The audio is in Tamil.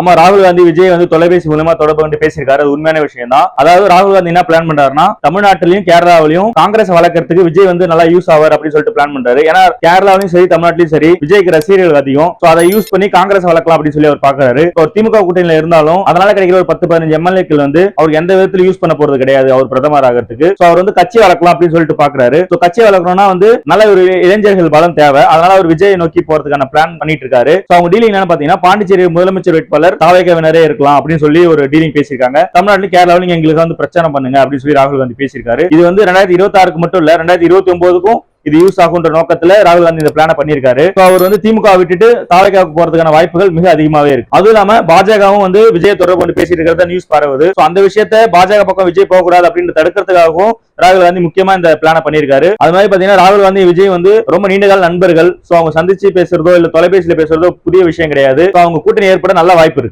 ஆமா ராகுல் காந்தி விஜய் வந்து தொலைபேசி மூலமா தொடர்பு கொண்டு பேசியிருக்காரு. அது உண்மையான விஷயம் தான் அதாவது ராகுல் காந்தி என்ன பிளான் பண்றாருன்னா தமிழ்நாட்டிலையும் கேரளாவிலையும் காங்கிரஸ் வளர்க்கறதுக்கு விஜய் வந்து நல்லா யூஸ் ஆவார் அப்படின்னு சொல்லிட்டு பிளான் பண்றாரு. ஏன்னா கேரளாவிலும் சரி தமிழ்நாட்டிலும் சரி விஜய்க்கு ரசிகர்கள் அதிகம். சோ அதை யூஸ் பண்ணி காங்கிரஸ் வளர்க்கலாம் அப்படின்னு சொல்லி அவர் பாக்குறாரு ஒரு திமுக கூட்டணியில இருந்தாலும் அதனால கிடைக்கிற ஒரு பத்து பதினஞ்சு எம்எல்ஏக்கள் வந்து அவர் எந்த விதத்துல யூஸ் பண்ண போறது கிடையாது. அவர் பிரதமர் ஆகிறதுக்கு. சோ அவர் வந்து கட்சி வளர்க்கலாம் அப்படின்னு சொல்லிட்டு பாக்குறாரு சோ கட்சி வளர்க்கணும்னா வந்து நல்ல ஒரு இளைஞர்கள் பலம் தேவை. அதனால அவர் விஜய் நோக்கி போறதுக்கான பிளான் பண்ணிட்டு இருக்காரு. அவங்க டீலிங் என்னன்னு பாத்தீங்கன்னா பாண்டிச்சேரி முதலமைச்சர் வேட்பாளர் தாவேகவினரே இருக்கலாம் அப்படின்னு சொல்லி ஒரு டீலிங் பேசியிருக்காங்க. தமிழ்நாட்டிலும் கேரளாவில் நீங்க எங்களுக்கு வந்து பிரச்சாரம் பண்ணுங்க அப்படின்னு சொல்லி ராகுல் காந்தி பேசியிருக்காரு. இது வந்து ரெண்டாயிரத்தி இருபத்தி ஆறுக்கு மட்டும் இல்ல ரெண்டாயிரத்தி இருபத்தி ஒன்பதுக்கும் இது யூஸ் ஆகுன்ற நோக்கத்துல ராகுல் காந்தி இந்த பிளான பண்ணியிருக்காரு. அவர் வந்து திமுக விட்டுட்டு தாவேகாவுக்கு போறதுக்கான வாய்ப்புகள் மிக அதிகமாவே இருக்கு. அதுவும் இல்லாம பாஜகவும் வந்து விஜய் தொடர்பு கொண்டு பேசிட்டு இருக்கிறத நியூஸ் பரவுது. அந்த விஷயத்த பாஜக பக்கம் விஜய் போகக்கூடாது அப்படின்னு தடுக்கிறதுக்காகவும் ராகுல் காந்தி முக்கியமா இந்த பிளான பண்ணியிருக்காரு. அது மாதிரி பாத்தீங்கன்னா ராகுல் காந்தி விஜய் வந்து ரொம்ப நீண்ட கால நண்பர்கள். சோ அவங்க சந்திச்சு பேசுறதோ இல்ல தொலைபேசியில பேசுறதோ புதிய விஷயம் கிடையாது. அவங்க கூட்டணி ஏற்பட நல்ல வாய்ப்பு இருக்கு.